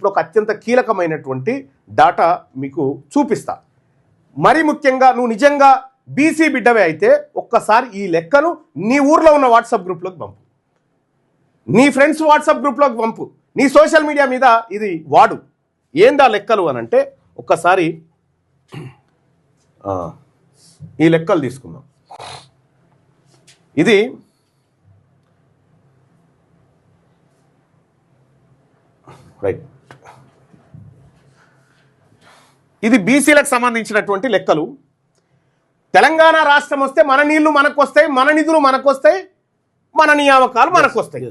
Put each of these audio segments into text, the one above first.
ఇప్పుడు ఒక అత్యంత కీలకమైనటువంటి డాటా మీకు చూపిస్తా. మరి ముఖ్యంగా నువ్వు నిజంగా బీసీ బిడ్డవే అయితే ఒక్కసారి ఈ లెక్కను నీ ఊర్లో ఉన్న వాట్సాప్ గ్రూప్లోకి పంపు. నీ ఫ్రెండ్స్ వాట్సాప్ గ్రూప్లోకి పంపు. నీ సోషల్ మీడియా మీద ఇది వాడు. ఏందా లెక్కలు అనంటే ఒక్కసారి ఈ లెక్కలు తీసుకుందాం. ఇది రైట్. ఇది బీసీలకు సంబంధించినటువంటి లెక్కలు. తెలంగాణ రాష్ట్రం వస్తే మన నీళ్ళు మనకు వస్తాయి మన నిధులు మనకు వస్తాయి మన నియామకాలు మనకు వస్తాయి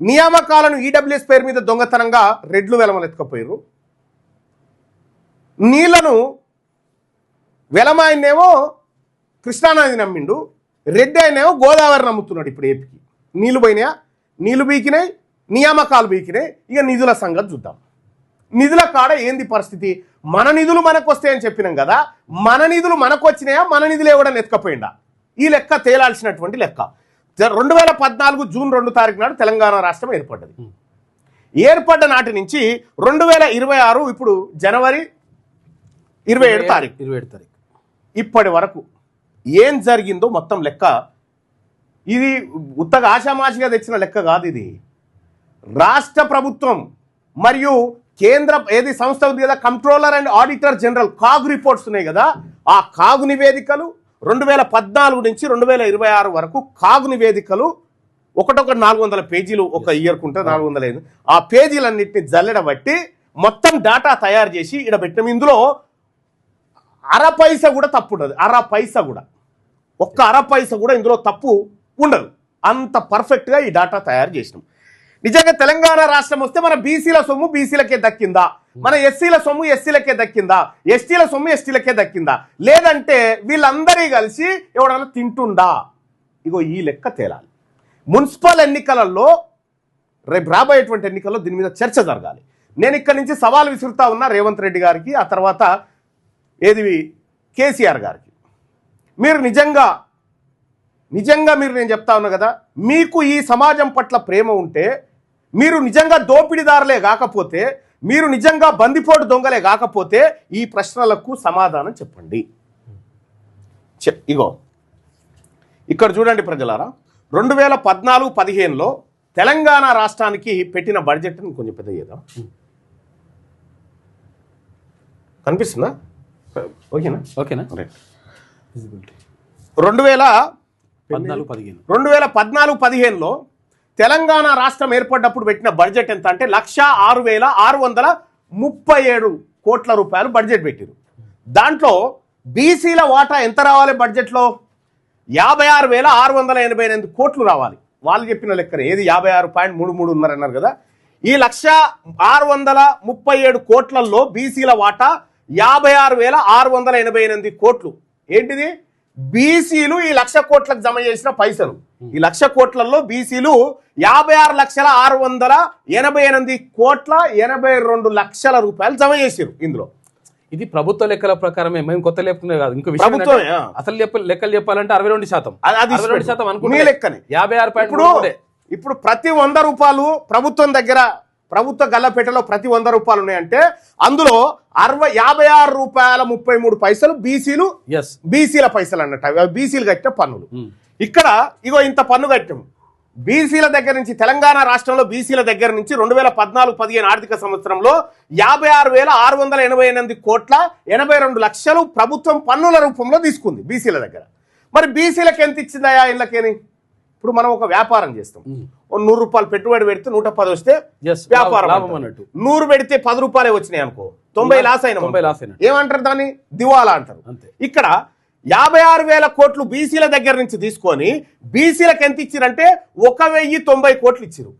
నియామకాలను ఈడబ్ల్యూఎస్ పేరు మీద దొంగతనంగా రెడ్లు వెలమలెత్తుకపోయారు నీళ్ళను వెలమాయనేమో కృష్ణానది నమ్మిండు రెడ్డి ఆయనేమో గోదావరి నమ్ముతున్నాడు ఇప్పుడు ఏపీకి. నీళ్ళు పోయినాయా? నీళ్ళు బీకినాయి నియామకాలు బీకినాయి ఇక నిధుల సంగతి చూద్దాం. నిధుల కాడ ఏంది పరిస్థితి? మన నిధులు మనకు వస్తాయని చెప్పినాం కదా మన నిధులు మనకు వచ్చినాయా మన నిధులు ఎవడని ఎత్తుకపోయిందా ఈ లెక్క తేలాల్సినటువంటి లెక్క. రెండు వేల పద్నాలుగు జూన్ రెండు తారీఖు నాడు తెలంగాణ రాష్ట్రం ఏర్పడ్డది. ఏర్పడ్డ నాటి నుంచి రెండు వేల ఇరవై ఆరు ఇప్పుడు జనవరి ఇరవై ఏడు తారీఖు. ఇరవై ఏడు తారీఖు. ఇప్పటి వరకు ఏం జరిగిందో మొత్తం లెక్క ఇది ఉత్తగా ఆషామాషిగా తెచ్చిన లెక్క కాదు ఇది. రాష్ట్ర ప్రభుత్వం మరియు కేంద్ర ఏది సంస్థ ఉంది కదా controller and auditor general CAG reports ఉన్నాయి కదా ఆ కాగు నివేదికలు రెండు వేల పద్నాలుగు నుంచి రెండు వేల ఇరవై ఆరు వరకు కాగు నివేదికలు ఒకటొక నాలుగు వందల పేజీలు ఒక ఇయర్కు ఉంటే నాలుగు వందల ఐదు ఆ పేజీలన్నింటినీ జల్లెడబట్టి మొత్తం డాటా తయారు చేసి ఇక్కడ పెట్టిన. ఇందులో అర పైస కూడా తప్పు ఉండదు. అర పైస కూడా. ఒక్క అర పైస కూడా ఇందులో తప్పు ఉండదు. అంత పర్ఫెక్ట్గా ఈ డాటా తయారు చేసినాం. నిజంగా తెలంగాణ రాష్ట్రం వస్తే మన బీసీల సొమ్ము బీసీలకే దక్కిందా? మన ఎస్సీల సొమ్ము ఎస్సీలకే దక్కిందా? ఎస్టీల సొమ్ము ఎస్టీలకే దక్కిందా? లేదంటే వీళ్ళందరి కలిసి ఎవడన్నా తింటుండా? ఇగో ఈ లెక్క తేలాలి. మున్సిపల్ ఎన్నికలలో రేపు రాబోయేటువంటి ఎన్నికల్లో దీని మీద చర్చ జరగాలి. నేను ఇక్కడి నుంచి సవాల్ విసురుతా ఉన్నా రేవంత్ రెడ్డి గారికి ఆ తర్వాత ఏది కేసీఆర్ గారికి. మీరు నిజంగా నిజంగా మీరు నేను చెప్తా ఉన్నా కదా మీకు ఈ సమాజం పట్ల ప్రేమ ఉంటే మీరు నిజంగా దోపిడీదారులే కాకపోతే మీరు నిజంగా బందిపోటు దొంగలే కాకపోతే ఈ ప్రశ్నలకు సమాధానం చెప్పండి. ఇగో. ఇక్కడ చూడండి ప్రజలారా రెండు వేల పద్నాలుగు పదిహేనులో తెలంగాణ రాష్ట్రానికి పెట్టిన బడ్జెట్ని కొంచెం పెద్ద చేద్దాం. కనిపిస్తుందా? ఓకేనా? ఓకేనా? రైట్. రెండు వేల పద్నాలుగు పదిహేను. రెండు వేల పద్నాలుగు పదిహేనులో తెలంగాణ రాష్ట్రం ఏర్పడ్డప్పుడు పెట్టిన బడ్జెట్ ఎంత అంటే లక్ష ఆరు వేల ఆరు వందల ముప్పై ఏడు కోట్ల రూపాయలు బడ్జెట్ పెట్టారు. దాంట్లో బీసీల వాటా ఎంత రావాలి బడ్జెట్లో? యాభై ఆరు వేల ఆరు వందల ఎనభై ఎనిమిది కోట్లు రావాలి. వాళ్ళు చెప్పిన లెక్కన. ఏది యాభై ఆరు పాయింట్ మూడు మూడు ఉన్నారన్నారు కదా. ఈ లక్ష ఆరు వందల ముప్పై ఏడు కోట్లలో బీసీల వాటా యాభై ఆరు వేల ఆరు వందల ఎనభై ఎనిమిది కోట్లు. ఏంటిది? బీసీలు ఈ లక్ష కోట్లకు జమ చేసిన పైసలు. ఈ లక్ష కోట్లలో బీసీలు యాభై ఆరు లక్షల ఆరు వందల ఎనభై ఎనిమిది కోట్ల ఎనభై రెండు లక్షల రూపాయలు జమ చేసారు ఇందులో. ఇది ప్రభుత్వ లెక్కల ప్రకారమే మేము కొత్త లెక్కనే కాదు. ఇంకో విషయం. అసలు లెక్క లెక్కలు చెప్పాలంటే అరవై రెండు శాతం. అరవై రెండు శాతం అనుకుంటే లెక్కనే. యాభై ఆరు ఇప్పుడు ఇప్పుడు ప్రతి వంద రూపాయలు ప్రభుత్వం దగ్గర ప్రభుత్వ గల్లపేటలో ప్రతి వంద రూపాయలు ఉన్నాయంటే అందులో అరవై యాభై ఆరు రూపాయల ముప్పై మూడు పైసలు బీసీలు ఎస్ బీసీల పైసలు అన్నట్టు. అవి బీసీలు కట్టిన పన్నులు. ఇక్కడ ఇగో ఇంత పన్ను కట్టాం. బీసీల దగ్గర నుంచి తెలంగాణ రాష్ట్రంలో బీసీల దగ్గర నుంచి రెండు వేల పద్నాలుగు పదిహేను ఆర్థిక సంవత్సరంలో యాభై ఆరు వేల ఆరు వందల ఎనభై ఎనిమిది కోట్ల ఎనభై రెండు లక్షలు ప్రభుత్వం పన్నుల రూపంలో తీసుకుంది బీసీల దగ్గర. మరి బీసీలకు ఎంత ఇచ్చిందయా ఇళ్ళకేని ఇప్పుడు మనం ఒక వ్యాపారం చేస్తాం. ఓ నూరు రూపాయలు పెట్టుబడి పెడితే నూట పది వస్తే వ్యాపారం. అన్నట్టు. నూరు పెడితే పది రూపాయలే వచ్చినాయి అనుకో. తొంభై లాస్ అయిన తొంభై లాస్ అయినట్టు. ఏమంటారు దాన్ని? దివాలా అంటారు. అంతే. ఇక్కడ యాభై ఆరు వేల కోట్లు బీసీల దగ్గర నుంచి తీసుకొని బీసీలకు ఎంత ఇచ్చిరంటే ఒక వెయ్యి తొంభై కోట్లు ఇచ్చిరు.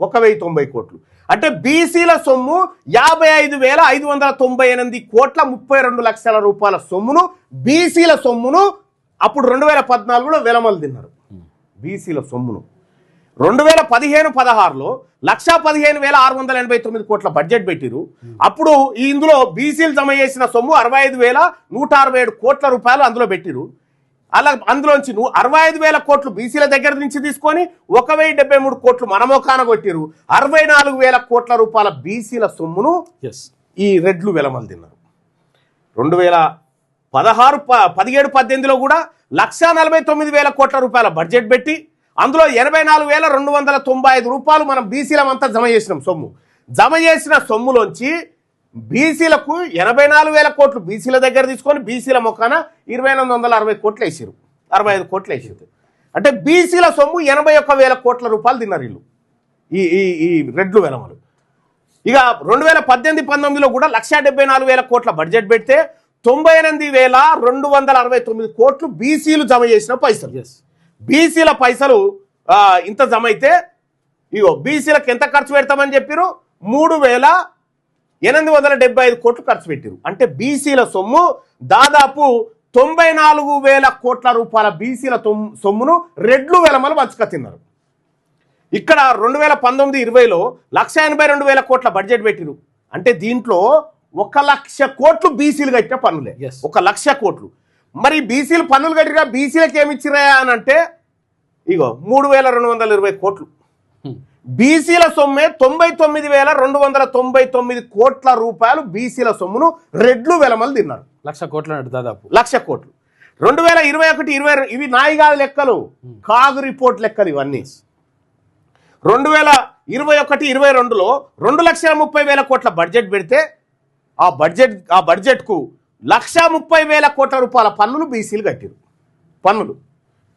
ఒక వెయ్యి తొంభై కోట్లు. అంటే బీసీల సొమ్ము యాభై ఐదు వేల ఐదు వందల తొంభై ఎనిమిది కోట్ల ముప్పై రెండు లక్షల రూపాయల సొమ్మును బీసీల సొమ్మును అప్పుడు రెండు వేల పద్నాలుగులో వెలమలు తిన్నారు. బీసీల సొమ్మును. రెండు వేల పదిహేను పదహారులో లక్షా పదిహేను వేల ఆరు వందల ఎనభై తొమ్మిది కోట్ల బడ్జెట్ పెట్టిరు. అప్పుడు ఈ ఇందులో బీసీలు జమ చేసిన సొమ్ము అరవై ఐదు వేల నూట అరవై ఏడు కోట్ల రూపాయలు అందులో పెట్టిరు. అలా అందులోంచి నువ్వు అరవై ఐదు వేల కోట్లు బీసీల దగ్గర నుంచి తీసుకొని ఒక వెయ్యి డెబ్బై మూడు కోట్లు మనమోకాన కొట్టిరు. అరవై నాలుగు వేల కోట్ల రూపాయల బీసీల సొమ్మును ఎస్ ఈ రెడ్లు వెలమలు తిన్నారు. రెండు వేల పదహారు ప పదిహేడు పద్దెనిమిదిలో కూడా లక్షా నలభై తొమ్మిది వేల కోట్ల రూపాయల బడ్జెట్ పెట్టి అందులో ఎనభై నాలుగు వేల రెండు వందల తొంభై ఐదు రూపాయలు మనం బీసీలమంతా జమ చేసినాం సొమ్ము. జమ చేసిన సొమ్ములోంచి బీసీలకు ఎనభై నాలుగు వేల కోట్లు బీసీల దగ్గర తీసుకొని బీసీల మొక్కన ఇరవై ఎనిమిది వందల అరవై కోట్లు వేసారు అరవై ఐదు కోట్లు వేసారు అంటే బీసీల సొమ్ము ఎనభై ఒక్క వేల కోట్ల రూపాయలు తిన్నారు వీళ్ళు. ఈ ఈ ఈ రెడ్లు వెలమలు. ఇక రెండు వేల పద్దెనిమిది పంతొమ్మిదిలో కూడా లక్ష డెబ్బై నాలుగు వేల కోట్ల బడ్జెట్ పెడితే తొంభై ఎనిమిది వేల రెండు వందల అరవై తొమ్మిది కోట్లు బీసీలు జమ చేసిన పైసలు. చేస్తారు బీసీల పైసలు ఇంత జమ అయితే ఇగో బీసీలకు ఎంత ఖర్చు పెడతామని చెప్పారు మూడు వేల ఎనిమిది వందల డెబ్బై ఐదు కోట్లు ఖర్చు పెట్టారు అంటే బీసీల సొమ్ము దాదాపు తొంభై నాలుగు వేల కోట్ల రూపాయల బీసీల సొమ్మును రెడ్లు వెలమలు వంచుక తిన్నారు. ఇక్కడ రెండు వేల పంతొమ్మిది ఇరవైలో లక్ష ఎనభై రెండు వేల కోట్ల బడ్జెట్ పెట్టిరు అంటే దీంట్లో ఒక లక్ష కోట్లు బీసీలు కట్టిన పన్నులే Yes. ఒక లక్ష కోట్లు. మరి బీసీలు పన్నులు కట్టినా బీసీలకు ఏమి ఇచ్చిరా అని అంటే ఇగో మూడు వేల రెండు వందల ఇరవై కోట్లు. బీసీల సొమ్మే తొంభై తొమ్మిది వేల రెండు వందల తొంభై తొమ్మిది కోట్ల రూపాయలు బీసీల సొమ్మును రెడ్లు వెలమలు తిన్నారు. లక్ష కోట్ల దాదాపు. లక్ష కోట్లు. రెండు వేల ఇరవై ఒకటి ఇరవై ఇవి నాయిగాది లెక్కలు. కాగు రిపోర్ట్ లెక్కలు ఇవన్నీ. రెండు వేల ఇరవై ఒకటి ఇరవై రెండులో రెండు లక్షల ముప్పై వేల కోట్ల బడ్జెట్ పెడితే ఆ బడ్జెట్ ఆ బడ్జెట్కు లక్ష ముప్పై వేల కోట్ల రూపాయల పన్నులు బీసీలు కట్టిరు. పన్నులు.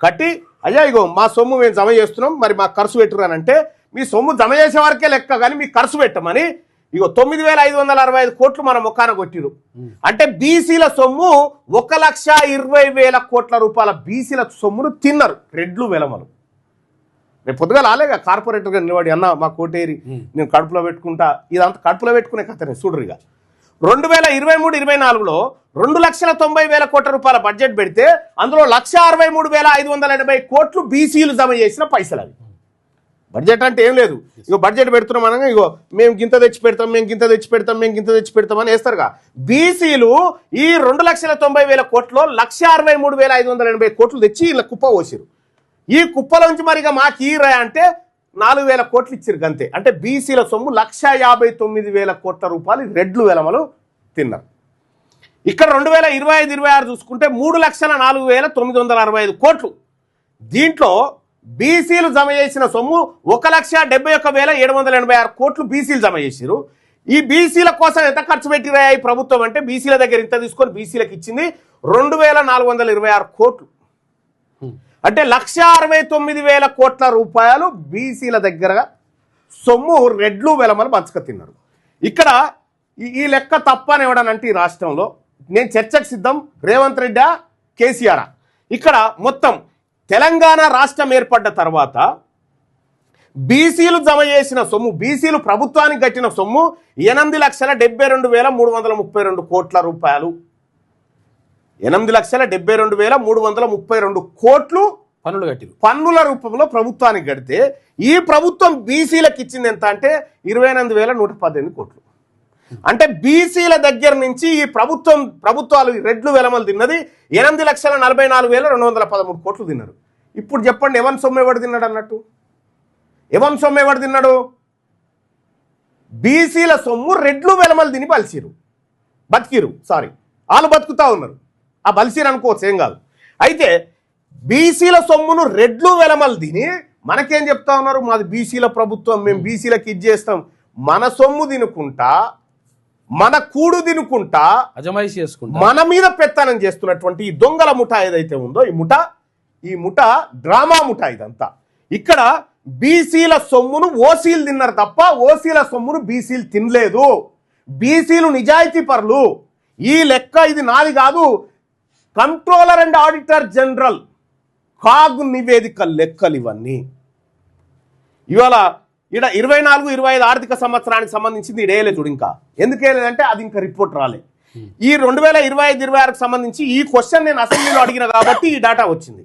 కట్టి అయ్యా ఇగో మా సొమ్ము మేము జమ చేస్తున్నాం మరి మాకు ఖర్చు పెట్టురు అని అంటే మీ సొమ్ము జమ చేసే వరకే లెక్క కానీ మీకు ఖర్చు పెట్టమని ఇగో తొమ్మిది వేల ఐదు వందల అరవై ఐదు కోట్లు మన మొక్కాన కొట్టిరు. అంటే బీసీల సొమ్ము ఒక లక్ష ఇరవై వేల కోట్ల రూపాయల బీసీల సొమ్మును తిన్నారు రెడ్లు వెలమలు. రేపు పొద్దుగా రాలేగా కార్పొరేటర్గా నిలబడి అన్న మా కోటేరి నేను కడుపులో పెట్టుకుంటా. ఇదంతా కడుపులో పెట్టుకునే కథనే చూడరుగా రెండు వేల ఇరవై మూడు ఇరవై నాలుగులో రెండు లక్షల తొంభై వేల కోట్ల రూపాయల బడ్జెట్ పెడితే అందులో లక్ష అరవై మూడు వేల ఐదు వందల ఎనభై కోట్లు బీసీలు జమ చేసిన పైసలు అవి. బడ్జెట్ అంటే ఏం లేదు. ఇగో బడ్జెట్ పెడుతున్నాం అనగా ఇగో మేము గింత తెచ్చి పెడతాం మేము గింత తెచ్చి పెడతాం మేము గింత తెచ్చి పెడతాం అని వేస్తారుగా. బీసీలు ఈ రెండు లక్షల తొంభై వేల కోట్లో లక్ష అరవై మూడు వేల ఐదు వందల ఎనభై కోట్లు తెచ్చి ఇలా కుప్ప పోసారు ఈ కుప్పలోంచి మరిగా మాకు ఈరా అంటే నాలుగు వేల కోట్లు ఇచ్చారు గంతే. అంటే బీసీల సొమ్ము లక్ష యాభై తొమ్మిది వేల కోట్ల రూపాయలు రెడ్లు వెలమలు తిన్నారు. ఇక్కడ రెండు వేల ఇరవై ఐదు ఇరవై ఆరు చూసుకుంటే మూడు లక్షల నాలుగు వేల తొమ్మిది వందల అరవై ఐదు కోట్లు. దీంట్లో బీసీలు జమ చేసిన సొమ్ము ఒక లక్ష డెబ్బై ఒక్క వేల ఏడు వందల ఎనభై ఆరు కోట్లు బీసీలు జమ చేసిరు ఈ బీసీల కోసం ఎంత ఖర్చు పెట్టిరాయి ప్రభుత్వం అంటే బీసీల దగ్గర ఇంత తీసుకొని బీసీలకు ఇచ్చింది రెండు వేల నాలుగు వందల ఇరవై ఆరు కోట్లు. అంటే లక్ష అరవై తొమ్మిది వేల కోట్ల రూపాయలు బీసీల దగ్గర సొమ్ము రెడ్లు వెలమలు పంచక తిన్నారు. ఇక్కడ ఈ- ఈ లెక్క తప్పని ఎవడనంటే ఈ రాష్ట్రంలో నేను చర్చకు సిద్ధం రేవంత్ రెడ్డా కేసీఆర్. ఇక్కడ మొత్తం తెలంగాణ రాష్ట్రం ఏర్పడ్డ తర్వాత బీసీలు జమ చేసిన సొమ్ము బీసీలు ప్రభుత్వానికి కట్టిన సొమ్ము ఎనిమిది లక్షల డెబ్బై రెండు వేల మూడు వందల ముప్పై రెండు కోట్ల రూపాయలు. ఎనిమిది లక్షల డెబ్బై రెండు వేల మూడు వందల ముప్పై రెండు కోట్లు పన్నులు కట్టిరు. పన్నుల రూపంలో ప్రభుత్వానికి కడితే ఈ ప్రభుత్వం బీసీలకు ఇచ్చింది ఎంత అంటే ఇరవై ఎనిమిది వేల నూట పద్దెనిమిది కోట్లు. అంటే బీసీల దగ్గర నుంచి ఈ ప్రభుత్వం ప్రభుత్వాలు రెడ్లు వెలమలు తిన్నది ఎనిమిది లక్షల నలభై నాలుగు వేల రెండు వందల పదమూడు కోట్లు తిన్నారు. ఇప్పుడు చెప్పండి ఎవరి సొమ్ము ఎవడు తిన్నాడు అన్నట్టు? ఎవరి సొమ్ము ఎవడు తిన్నాడు? బీసీల సొమ్ము రెడ్లు వెలమలు తిని బలిసిరు బతికిరు సారీ వాళ్ళు బతుకుతా ఉన్నారు. ఆ బలిసిరు అనుకోవచ్చు ఏం కాదు. అయితే బీసీల సొమ్మును రెడ్లు వెలమలు తిని మనకేం చెప్తా ఉన్నారు? మాది బీసీల ప్రభుత్వం మేము బీసీలకు ఇది చేస్తాం. మన సొమ్ము తినుకుంటా మన కూడు తినుకుంటా అజమాయిషి చేసుకుంటా. మన మీద పెత్తనం చేస్తున్నటువంటి ఈ దొంగల ముఠా ఏదైతే ఉందో ఈ ముఠ ఈ ముఠ డ్రామా ముఠ ఇదంతా. ఇక్కడ బీసీల సొమ్మును ఓసీలు తిన్నారు తప్ప ఓసీల సొమ్మును బీసీలు తినలేదు. బీసీలు నిజాయితీ పరులు. ఈ లెక్క ఇది నాది కాదు. Controller and auditor general CAG నివేదిక లెక్కలు ఇవన్నీ ఇవాళ ఇక్కడ ఇరవై నాలుగు ఇరవై ఐదు ఆర్థిక సంవత్సరానికి సంబంధించింది ఇడేయలే చూడు ఇంకా. ఎందుకు వేయలేదంటే అది ఇంకా రిపోర్ట్ రాలే. ఈ రెండు వేల ఇరవై ఐదు ఇరవై ఆరుకు సంబంధించి ఈ క్వశ్చన్ నేను అసెంబ్లీలో అడిగిన కాబట్టి ఈ డేటా వచ్చింది.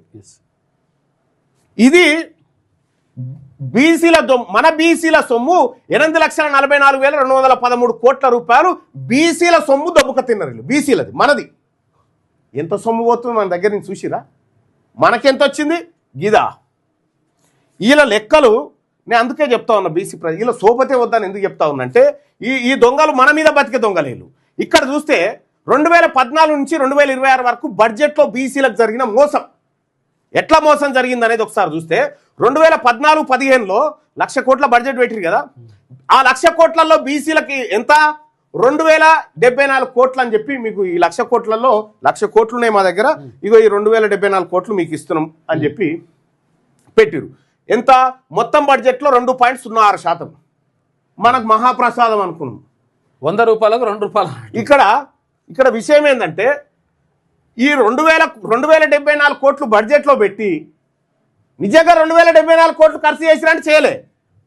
ఇది బీసీల మన బీసీల సొమ్ము ఎనిమిది లక్షల నలభై నాలుగు వేల రెండు వందల పదమూడు కోట్ల రూపాయలు బీసీల సొమ్ము దొబ్బక తిన్నారు బీసీలది మనది. ఎంత సొమ్ము పోతుంది మన దగ్గర నుంచి చూసిరా? మనకెంత వచ్చింది? గిదా. వీళ్ళ లెక్కలు నేను అందుకే చెప్తా ఉన్నా బీసీ ప్రజలు వీళ్ళ సోపతే వద్దని ఎందుకు చెప్తా ఉన్నంటే ఈ ఈ దొంగలు మన మీద బతికే దొంగలేలు ఇక్కడ చూస్తే రెండు వేల పద్నాలుగు నుంచి రెండు వేల ఇరవై ఆరు వరకు బడ్జెట్లో బీసీలకు జరిగిన మోసం. ఎట్లా మోసం జరిగింది అనేది ఒకసారి చూస్తే రెండు వేల పద్నాలుగు పదిహేనులో లక్ష కోట్ల బడ్జెట్ పెట్టిరు కదా. ఆ లక్ష కోట్లలో బీసీలకి ఎంత రెండు వేల డెబ్బై నాలుగు కోట్లు అని చెప్పి మీకు ఈ లక్ష కోట్లలో లక్ష కోట్లు ఉన్నాయి మా దగ్గర. ఇగో ఈ రెండు వేల డెబ్బై నాలుగు కోట్లు మీకు ఇస్తున్నాం అని చెప్పి పెట్టిరు. ఎంత? మొత్తం బడ్జెట్లో రెండు పాయింట్ సున్నా ఆరు శాతం. మనకు మహాప్రసాదం అనుకున్నాం. వంద రూపాయలకు రెండు రూపాయలు. ఇక్కడ ఇక్కడ విషయం ఏంటంటే ఈ రెండు వేల రెండు వేల డెబ్బై నాలుగు కోట్లు బడ్జెట్లో పెట్టి నిజంగా రెండు వేల డెబ్బై నాలుగు కోట్లు ఖర్చు చేసిరంటే చేయలే.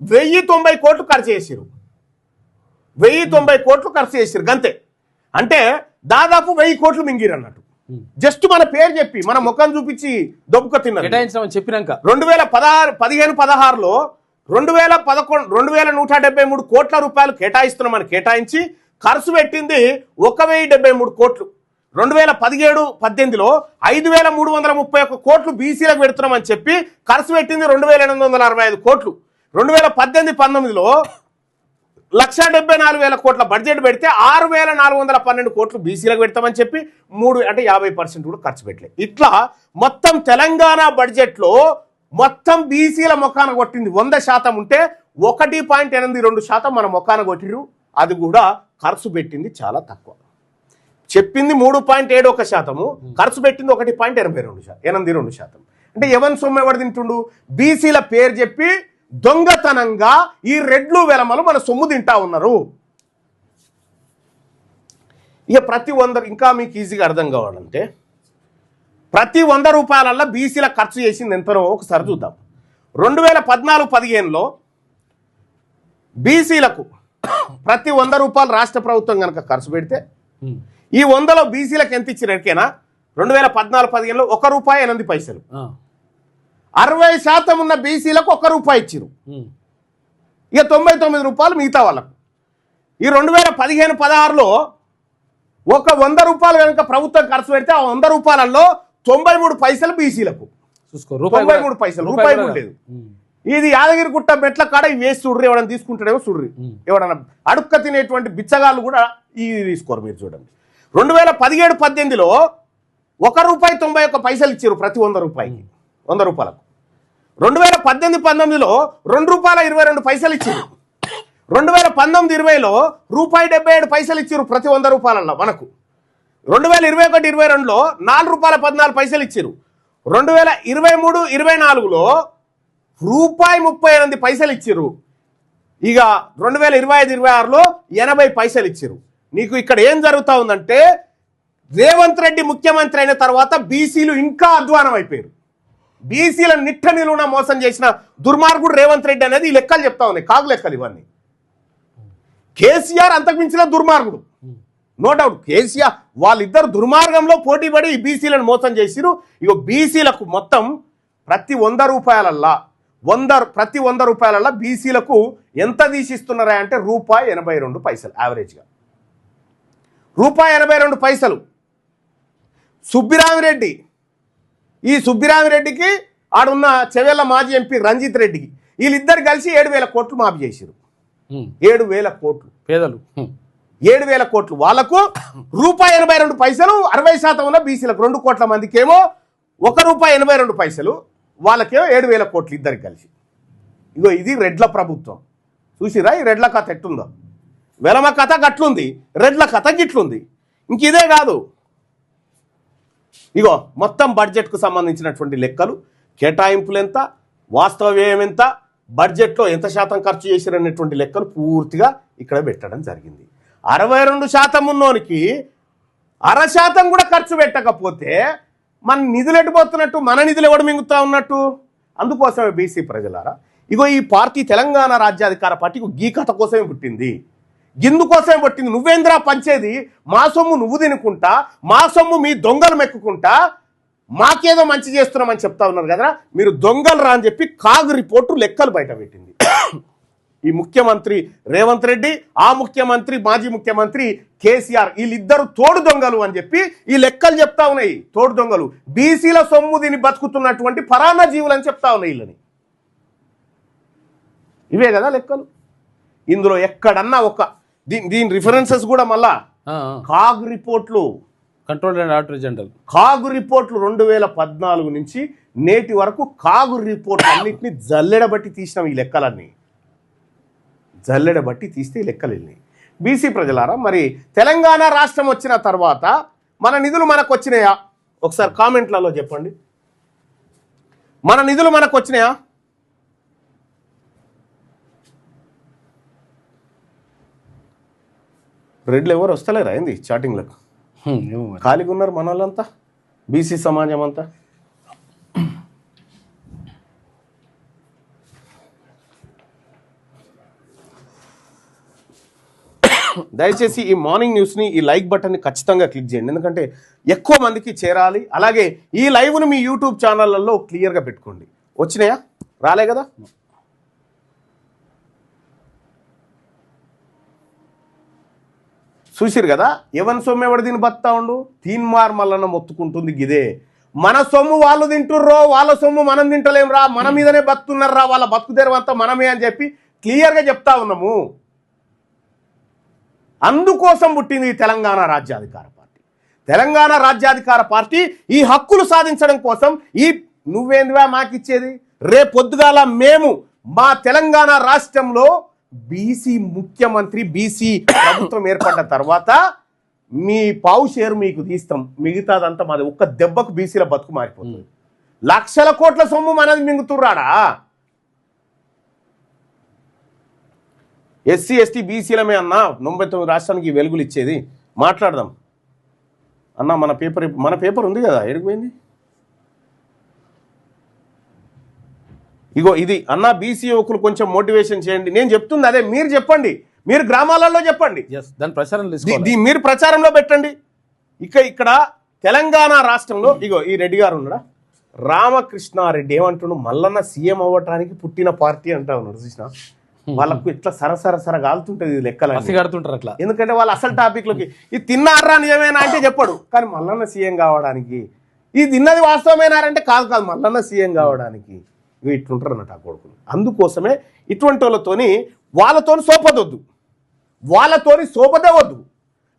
వెయ్యి తొంభై కోట్లు ఖర్చు చేసిరు. వెయ్యి తొంభై కోట్లు ఖర్చు చేసిరు గంతే. అంటే దాదాపు వెయ్యి కోట్లు మింగిరు అన్నట్టు. జస్ట్ మన పేరు చెప్పి మన ముఖం చూపించి దొబ్బుక తిన్నారు చెప్పినాక. రెండు వేల పదహారు పదిహేను పదహారులో రెండు వేల పదకొండు రెండు వేల నూట డెబ్బై మూడు కోట్ల రూపాయలు కేటాయిస్తున్నామని కేటాయించి ఖర్చు పెట్టింది ఒక వెయ్యి డెబ్బై మూడు కోట్లు. రెండు వేల పదిహేడు పద్దెనిమిదిలో ఐదు వేల మూడు వందల ముప్పై ఒక్క కోట్లు బీసీలకు పెడుతున్నామని చెప్పి ఖర్చు పెట్టింది రెండు వేల ఎనిమిది వందల అరవై ఐదు కోట్లు. రెండు వేల పద్దెనిమిది పంతొమ్మిదిలో లక్ష డెబ్బై నాలుగు వేల కోట్ల బడ్జెట్ పెడితే ఆరు వేల నాలుగు వందల పన్నెండు కోట్లు బీసీలకు పెడతామని చెప్పి మూడు అంటే యాభై పర్సెంట్ కూడా ఖర్చు పెట్టలేదు ఇట్లా మొత్తం తెలంగాణ బడ్జెట్లో మొత్తం బీసీల మొఖాన కొట్టింది వంద శాతం ఉంటే ఒకటి పాయింట్ ఎనిమిది రెండు శాతం మన మొఖాన కొట్టిరు అది కూడా ఖర్చు పెట్టింది చాలా తక్కువ. చెప్పింది మూడు పాయింట్ ఏడు ఒక శాతము ఖర్చు పెట్టింది ఒకటి పాయింట్ ఎనభై రెండు శాతం ఎనిమిది రెండు శాతం. అంటే ఎవరి సొమ్మె ఎవరు తింటుండు? బీసీల పేరు చెప్పి దొంగతనంగా ఈ రెడ్లు వెలమలు మన సొమ్ము తింటా ఉన్నారు. ఇక ప్రతి వంద ఇంకా మీకు ఈజీగా అర్థం కావాలంటే ప్రతి వంద రూపాయలల్లో బీసీల ఖర్చు చేసింది ఎంతనో ఒకసారి చూద్దాం. రెండు వేల పద్నాలుగు పదిహేనులో బీసీలకు ప్రతి వంద రూపాయలు రాష్ట్ర ప్రభుత్వం కనుక ఖర్చు పెడితే ఈ వందలో బీసీలకు ఎంత ఇచ్చారు ఎరికేనా? రెండు వేల పద్నాలుగు పదిహేనులో ఒక రూపాయి ఎనిమిది పైసలు. అరవై శాతం ఉన్న బీసీలకు ఒక రూపాయి ఇచ్చిరు. ఇక తొంభై తొమ్మిది రూపాయలు మిగతా వాళ్ళకు. ఈ రెండు వేల పదిహేను పదహారులో ఒక వంద రూపాయలు కనుక ప్రభుత్వం ఖర్చు పెడితే ఆ వంద రూపాయలలో తొంభై మూడు పైసలు బీసీలకు. తొంభై మూడు పైసలు రూపాయి కూడా కూడా లేదు. ఇది యాదగిరిగుట్ట మెట్ల కాడ ఇవి వేసి చూడ్రి ఎవడన్నా తీసుకుంటాడేమో చూడ్రి. ఎవడన్నా అడుక్క తినేటువంటి బిచ్చగాళ్ళు కూడా ఇది తీసుకోరు మీరు చూడండి. రెండు వేల పదిహేడు పద్దెనిమిదిలో ఒక రూపాయి తొంభై ఒక్క పైసలు ఇచ్చారు ప్రతి వంద రూపాయికి. వంద రూపాయలకు. రెండు వేల పద్దెనిమిది పంతొమ్మిదిలో రెండు రూపాయల ఇరవై రెండు పైసలు ఇచ్చారు. రెండు వేల పంతొమ్మిది ఇరవైలో రూపాయి డెబ్బై ఏడు పైసలు ఇచ్చారు ప్రతి వంద రూపాయలలో మనకు. రెండు వేల ఇరవై ఒకటి ఇరవై రెండులో నాలుగు రూపాయల పద్నాలుగు పైసలు ఇచ్చారు. రెండు వేల ఇరవై మూడు ఇరవై నాలుగులో రూపాయి ముప్పై ఎనిమిది పైసలు ఇచ్చారు. ఇక రెండు వేల ఇరవై ఐదు ఇరవై ఆరులో ఎనభై పైసలు ఇచ్చారు. నీకు ఇక్కడ ఏం జరుగుతూ ఉందంటే రేవంత్ రెడ్డి ముఖ్యమంత్రి అయిన తర్వాత బీసీలు ఇంకా అధ్వానం అయిపోయారు. బీసీల నిట్ట నిలువున మోసం చేసిన దుర్మార్గుడు రేవంత్ రెడ్డి అనేది ఈ లెక్కలు చెప్తా ఉన్నాయి కాగు లెక్కలు ఇవన్నీ. కేసీఆర్ అంతకు మించిన దుర్మార్గుడు. నో డౌట్ కేసీఆర్ వాళ్ళిద్దరు దుర్మార్గంలో పోటీపడి ఈ బీసీలను మోసం చేసిరు. ఇక బీసీలకు మొత్తం ప్రతి వంద రూపాయలల్లా వంద ప్రతి వంద రూపాయలల్లా బీసీలకు ఎంత తీసిస్తున్నారా అంటే రూపాయి ఎనభై రెండు పైసలు యావరేజ్గా రూపాయి ఎనభై రెండు పైసలు. సుబ్బిరామిరెడ్డి ఈ సుబ్బిరామిరెడ్డికి ఆడున్న చెవెళ్ళ మాజీ ఎంపీ రంజిత్ రెడ్డికి. వీళ్ళిద్దరు కలిసి ఏడు వేల కోట్లు మాఫీ చేసిరు. ఏడు వేల కోట్లు. పేదలు. ఏడు వేల కోట్లు. వాళ్ళకు రూపాయి ఎనభై రెండు పైసలు అరవై శాతం ఉన్న బీసీలకు రెండు కోట్ల మందికేమో ఒక రూపాయి ఎనభై రెండు పైసలు వాళ్ళకేమో ఏడు వేల కోట్లు ఇద్దరికి కలిసి. ఇగో ఇది రెడ్ల ప్రభుత్వం. చూసిరా ఈ రెడ్ల కథ ఎట్టుందో వెలమ కథ గట్లుంది రెడ్ల కథ గిట్లుంది. ఇంక ఇదే కాదు ఇగో మొత్తం బడ్జెట్కు సంబంధించినటువంటి లెక్కలు కేటాయింపులు ఎంత వాస్తవ వ్యయం ఎంత బడ్జెట్లో ఎంత శాతం ఖర్చు చేశారనేటువంటి లెక్కలు పూర్తిగా ఇక్కడ పెట్టడం జరిగింది. అరవై రెండు శాతం ఉన్నోనికి అర శాతం కూడా ఖర్చు పెట్టకపోతే మన నిధులు ఎటుపోతున్నట్టు మన నిధులు ఎవడు మింగుతా ఉన్నట్టు? అందుకోసమే బీసీ ప్రజలారా ఇగో ఈ పార్టీ తెలంగాణ రాజ్యాధికార పార్టీకి గీ కథ కోసమే పుట్టింది. గిందు పట్టింది? నువ్వేంద్రా పంచేది? మా సొమ్ము నువ్వు తినుకుంటా మా సొమ్ము మీ దొంగలు మెక్కుకుంటా మాకేదో మంచి చేస్తున్నామని చెప్తా ఉన్నారు కదా మీరు దొంగలు రా అని చెప్పి కాగు రిపోర్టు లెక్కలు బయట పెట్టింది. ఈ ముఖ్యమంత్రి రేవంత్ రెడ్డి ఆ ముఖ్యమంత్రి మాజీ ముఖ్యమంత్రి కేసీఆర్ వీళ్ళిద్దరు తోడు దొంగలు అని చెప్పి ఈ లెక్కలు చెప్తా ఉన్నాయి. తోడు దొంగలు. బీసీల సొమ్ము దీన్ని బతుకుతున్నటువంటి పరాన్న జీవులు అని చెప్తా ఉన్నాయి వీళ్ళని. ఇవే కదా లెక్కలు. ఇందులో ఎక్కడన్నా ఒక దీని దీని రిఫరెన్సెస్ కూడా మళ్ళా కాగ్ రిపోర్ట్లు. Control and auditor general CAG రిపోర్ట్లు రెండు వేల పద్నాలుగు నుంచి నేటి వరకు కాగు రిపోర్ట్ అన్నింటినీ జల్లెడబట్టి తీసినాం ఈ లెక్కలన్నీ. జల్లెడబట్టి తీస్తే ఈ లెక్కలు వెళ్ళినాయి. బీసీ ప్రజలారా మరి తెలంగాణ రాష్ట్రం వచ్చిన తర్వాత మన నిధులు మనకు వచ్చినాయా? ఒకసారి కామెంట్లలో చెప్పండి. మన నిధులు మనకు వచ్చినాయా? రెడ్లు ఎవరు వస్తలేరా? ఏంది చాటింగ్లకు? ఖాళీగా ఉన్నారు మన వాళ్ళంతా బీసీ సమాజం అంతా దయచేసి ఈ మార్నింగ్ న్యూస్ని ఈ లైక్ బటన్ని ఖచ్చితంగా క్లిక్ చేయండి. ఎందుకంటే ఎక్కువ మందికి చేరాలి. అలాగే ఈ లైవ్ను మీ యూట్యూబ్ ఛానళ్ళల్లో క్లియర్గా పెట్టుకోండి. వచ్చినాయా? రాలే కదా? చూసిరు కదా? ఎవరి సొమ్ము ఎవడు దీన్ని బతా ఉండు? తీన్మార్ మల్లన మొత్తుకుంటుంది గిదే. మన సొమ్ము వాళ్ళు తింటుర్రో వాళ్ళ సొమ్ము మనం తింటలేం రా మన మీదనే బతుకున్నారా వాళ్ళ బతుకుదేరం అంతా మనమే అని చెప్పి క్లియర్గా చెప్తా ఉన్నాము. అందుకోసం పుట్టింది తెలంగాణ రాజ్యాధికార పార్టీ. తెలంగాణ రాజ్యాధికార పార్టీ ఈ హక్కులు సాధించడం కోసం ఈ నువ్వేందివా మాకిచ్చేది? రేపొద్దుగాల మేము మా తెలంగాణ రాష్ట్రంలో బీసీ ముఖ్యమంత్రి బీసీ ప్రభుత్వం ఏర్పడ్డ తర్వాత మీ పావు షేరు మీకు తీస్తాం. మిగతాదంతా మాది. ఒక్క దెబ్బకు బీసీల బతుకు మారిపోతుంది. లక్షల కోట్ల సొమ్ము మనది మింగుతుర్రాడా? ఎస్సీ ఎస్టీ బీసీలమే అన్న తొంభై తొమ్మిది రాష్ట్రానికి వెలుగులు ఇచ్చేది. మాట్లాడదాం. అన్న మన పేపర్ మన పేపర్ ఉంది కదా? ఎడిగిపోయింది ఇగో ఇది అన్న బీసీ యువకులు కొంచెం మోటివేషన్ చేయండి. నేను చెప్తుంది అదే మీరు చెప్పండి. మీరు గ్రామాలలో చెప్పండి. దాని ప్రచారం మీరు ప్రచారంలో పెట్టండి. ఇక ఇక్కడ తెలంగాణ రాష్ట్రంలో ఇగో ఈ రెడ్డి గారు ఉన్నాడా? రామకృష్ణారెడ్డి ఏమంటుండు? మల్లన్న సీఎం అవ్వటానికి పుట్టిన పార్టీ అంటా ఉన్నాడు చూసిన? వాళ్ళకు ఇట్లా సరసర సర కాలుతుంటది ఇది లెక్కలు కడుతుంటారు అట్లా. ఎందుకంటే వాళ్ళు అసలు టాపిక్లోకి ఇది తిన్నారా నిజమేనా అంటే చెప్పడు. కానీ మల్లన్న సీఎం కావడానికి ఇది తిన్నది వాస్తవమేనా అంటే కాదు కాదు మల్లన్న సీఎం కావడానికి. ఇట్లుంటారు అన్నట్టు ఆ కొడుకులు. అందుకోసమే ఇటువంటి వాళ్ళతోని వాళ్ళతోని సోపదొద్దు. వాళ్ళతోని సోపదే వద్దు.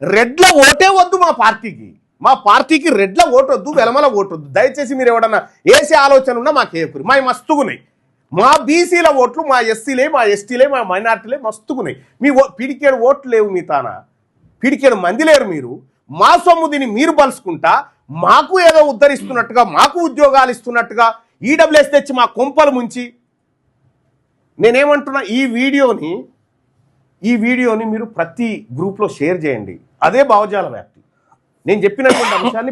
రెడ్ల ఓటే వద్దు మా పార్టీకి. మా పార్టీకి రెడ్ల ఓటు వద్దు వెలమల ఓటు వద్దు దయచేసి మీరు ఎవడన్నా వేసే ఆలోచన ఉన్నా మాకు ఏకురి మా మస్తుగున్నాయి. మా బీసీల ఓట్లు మా ఎస్సీలే మా ఎస్టీలే మా మైనార్టీలే మస్తుకున్నాయి మీ ఓ పిడికేడు ఓట్లు లేవు మీ తాన? పిడికేడు మంది లేరు మీరు. మా సొమ్ము దీన్ని మీరు బలుసుకుంటా మాకు ఏదో ఉద్ధరిస్తున్నట్టుగా మాకు ఉద్యోగాలు ఇస్తున్నట్టుగా ఈడబ్ల్యూఎస్ తెచ్చి మా కొంపలు ముంచి నేనేమంటున్నా ఈ వీడియోని ఈ వీడియోని మీరు ప్రతి గ్రూప్లో షేర్ చేయండి. అదే భావజాల వ్యాప్తి. నేను చెప్పినటువంటి అంశాన్ని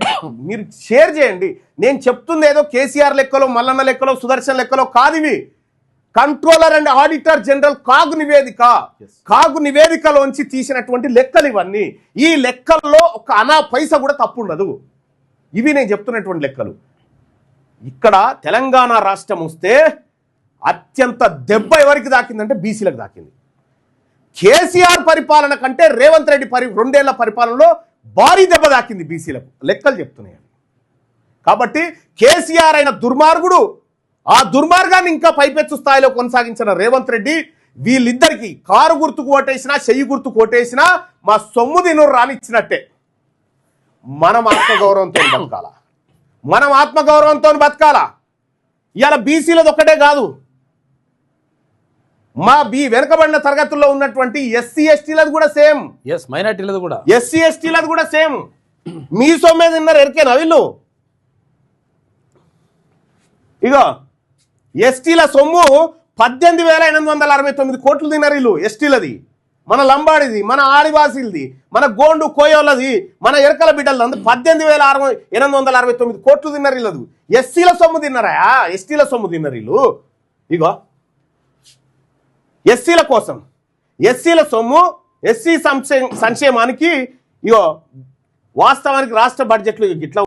మీరు షేర్ చేయండి. నేను చెప్తుంది ఏదో కేసీఆర్ లెక్కలో మల్లన్న లెక్కలో సుదర్శన్ లెక్కలో కాదు ఇవి controller and auditor general CAG నివేదిక కాగు నివేదికలోంచి తీసినటువంటి లెక్కలు ఇవన్నీ. ఈ లెక్కల్లో ఒక అనా పైస కూడా తప్పు ఉండదు ఇవి నేను చెప్తున్నటువంటి లెక్కలు. ఇక్కడ తెలంగాణ రాష్ట్రం వస్తే అత్యంత దెబ్బ ఎవరికి దాకిందంటే బీసీలకు దాకింది కేసీఆర్ పరిపాలన కంటే రేవంత్ రెడ్డి పరి రెండేళ్ళ పరిపాలనలో భారీ దెబ్బ దాకింది బీసీలకు. లెక్కలు చెప్తున్నాయి కాబట్టి కేసీఆర్ అయిన దుర్మార్గుడు ఆ దుర్మార్గాన్ని ఇంకా పైపెచ్చు స్థాయిలో కొనసాగించిన రేవంత్ రెడ్డి వీళ్ళిద్దరికి కారు గుర్తు కొట్టేసినా చెయ్యి గుర్తు కొట్టేసినా మా సొమ్ము తిను రానిచ్చినట్టే. మనం ఆత్మగౌరవంతో బతకాలా? మనం ఆత్మగౌరవంతో బతకాల? ఇవాళ బీసీలది ఒక్కటే కాదు. మా బీ వెనుకబడిన తరగతుల్లో ఉన్నటువంటి ఎస్సీ ఎస్టీలది కూడా సేమ్. ఎస్ మైనార్టీలది కూడా. ఎస్సీ ఎస్టీలది కూడా సేమ్. మీ సొమ్మే తిన్నారు ఎరికేనా వీళ్ళు ఇగో ఎస్టీల సొమ్ము పద్దెనిమిది వేల ఎనిమిది వందల అరవై తొమ్మిది కోట్లు తిన్నారు వీళ్ళు ఎస్టీలది. మన లంబాడిది మన ఆదివాసీలది మన గోండు కోయోళ్ళది మన ఎరకల బిడ్డలది అందు పద్దెనిమిది వేల అరవై ఎనిమిది వందల అరవై తొమ్మిది కోట్లు తిన్నారు వీళ్ళదు ఎస్సీల సొమ్ము తిన్నారా? ఎస్టీల సొమ్ము తిన్నారు వీళ్ళు ఇగో ఎస్సీల కోసం ఎస్సీల సొమ్ము ఎస్సీ సంక్షే సంక్షేమానికి ఇగో వాస్తవానికి రాష్ట్ర బడ్జెట్లు ఇట్లా